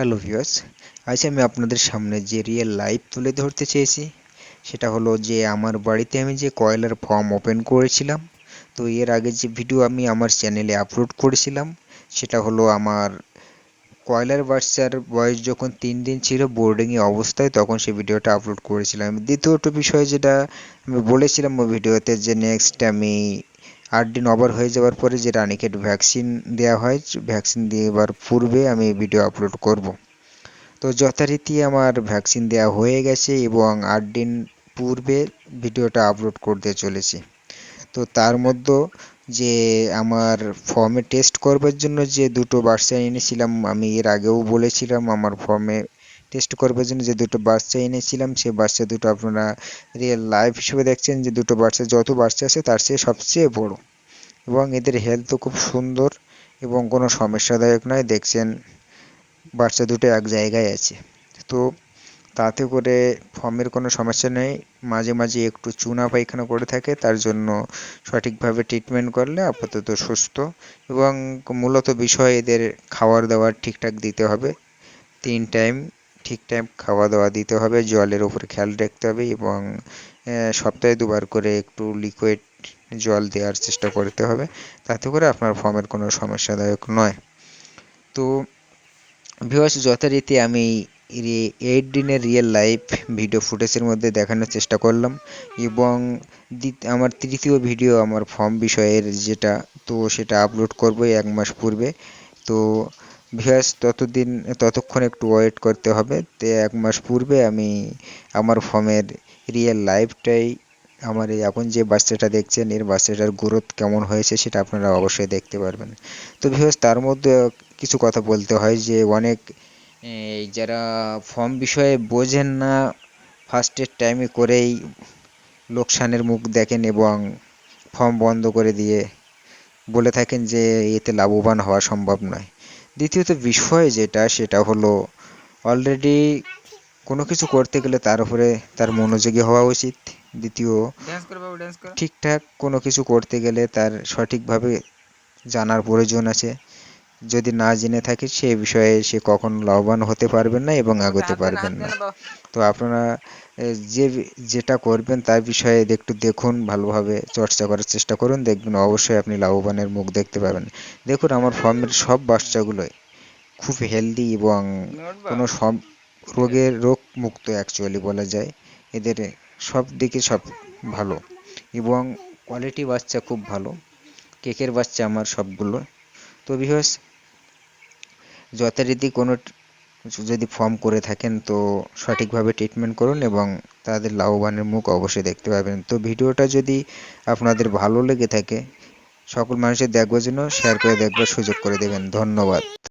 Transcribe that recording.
Hello viewers আজ আমি আপনাদের সামনে যে রিয়েল লাইভ তুলে ধরতে চেয়েছি, সেটা হলো যে আমার বাড়িতে আমি যে কয়লার ফার্ম ওপেন করেছিলাম, তো এর আগে যে ভিডিও আমি আমার চ্যানেলে আপলোড করেছিলাম, সেটা হলো আমার কয়লার বাচ্চার বয়স যখন তিন দিন ছিল বোর্ডিংয়ে অবস্থায়, তখন সেই ভিডিওটা আপলোড করেছিলাম। দ্বিতীয়ত বিষয় যেটা আমি বলেছিলাম ওই ভিডিওতে যে নেক্সট আমি আট দিন ওভার হয়ে যাওয়ার পরে যে রানিকেট ভ্যাকসিন দেওয়া হয় ভ্যাকসিন দেওয়ার পূর্বে আমি ভিডিও আপলোড করব। তো যথারীতি আমার ভ্যাকসিন দেওয়া হয়ে গেছে এবং আট দিন পূর্বে ভিডিওটা আপলোড করতে চলেছি। তো তার মধ্যে যে আমার ফর্মে টেস্ট করবার জন্য যে দুটো বাচ্চা এনেছিলাম, আমি এর আগেও বলেছিলাম, আমার ফর্মে টেস্ট করবার জন্য যে দুটো বাচ্চা এনেছিলাম সে বাচ্চা দুটো আপনারা রিয়েল লাইভ হিসেবে দেখছেন যে দুটো বাচ্চা যত বাচ্চা আছে তার চেয়ে সবচেয়ে বড়। এবং এদের হেলথও খুব সুন্দর এবং কোনো সমস্যাদায়ক নয়, দেখছেন বাচ্চা দুটো এক জায়গায় আছে। তো তাতে করে ফর্মের কোনো সমস্যা নেই, মাঝে মাঝে একটু চুনা পায়খানা করে থাকে, তার জন্য সঠিকভাবে ট্রিটমেন্ট করলে আপাতত সুস্থ এবং মূলত বিষয় এদের খাবার দাওয়ার ঠিকঠাক দিতে হবে। তিন টাইম ঠিক টাইম খাওয়া দাওয়া দিতে হবে, জলের ওপরে খেয়াল রাখতে হবে এবং সপ্তাহে দুবার করে একটু লিকুইড জল দেওয়ার চেষ্টা করতে হবে। তাতে করে আপনার ফর্মের কোনো সমস্যাদায়ক নয়। তো ভিওয়ার্স যথারীতি আমি এইট দিনের রিয়েল লাইফ ভিডিও ফুটেজের মধ্যে দেখানোর চেষ্টা করলাম এবং আমার তৃতীয় ভিডিও আমার ফর্ম বিষয়ের যেটা, তো সেটা আপলোড করব এক মাস পূর্বে। তো ভিউয়ার্স ততদিন, ততক্ষণ একটু ওয়েট করতে হবে। তো এক মাস পূর্বে আমি আমার ফর্মের রিয়েল লাইফটাই আমার এই এখন যে বাচ্চাটা দেখছেন, এর বাচ্চাটার গ্রোথ কেমন হয়েছে সেটা আপনারা অবশ্যই দেখতে পারবেন। তো ভিউয়ার্স তার মধ্যে কিছু কথা বলতে হয় যে, অনেক যারা ফর্ম বিষয়ে বোঝেন না ফার্স্টের টাইমে করেই লোকসানের মুখ দেখেন এবং ফর্ম বন্ধ করে দিয়ে বলে থাকেন যে, এতে লাভবান হওয়া সম্ভব নয়। দ্বিতীয়ত বিষয় যেটা, সেটা হলো অলরেডি কোনো কিছু করতে গেলে তার উপরে তার মনোযোগী হওয়া উচিত। দ্বিতীয় ঠিকঠাক কোনো কিছু করতে গেলে তার সঠিকভাবে জানার প্রয়োজন আছে। যদি না জেনে থাকে সে বিষয়ে সে কখন লাভবান হতে পারবেন না এবং আগাতে পারবেন না। তো আপনারা যে যেটা করবেন তার বিষয়ে একটু দেখুন ভালোভাবে চর্চা করার চেষ্টা করুন। দেখবেন অবশ্যই আপনি লাভবানের মুখ দেখতে পাবেন। দেখুন আমার ফার্মের সব বাচ্চাগুলোই খুব হেলদি এবং কোনো সব রোগের রোগ মুক্ত অ্যাকচুয়ালি বলা যায়। এদের সব দিকে সব ভালো। এবং কোয়ালিটি বাচ্চা খুব ভালো। কেকের বাচ্চা আমার সবগুলো। তো বিহস যথারীতি কোনো যদি ফর্ম করে থাকেন তো সঠিকভাবে ট্রিটমেন্ট করুন এবং তাদের লাভবানের মুখ অবশ্যই দেখতে পাবেন। তো ভিডিওটা যদি আপনাদের ভালো লেগে থাকে, সকল মানুষের দেখবার জন্য শেয়ার করে দেখবার সুযোগ করে দেবেন। ধন্যবাদ।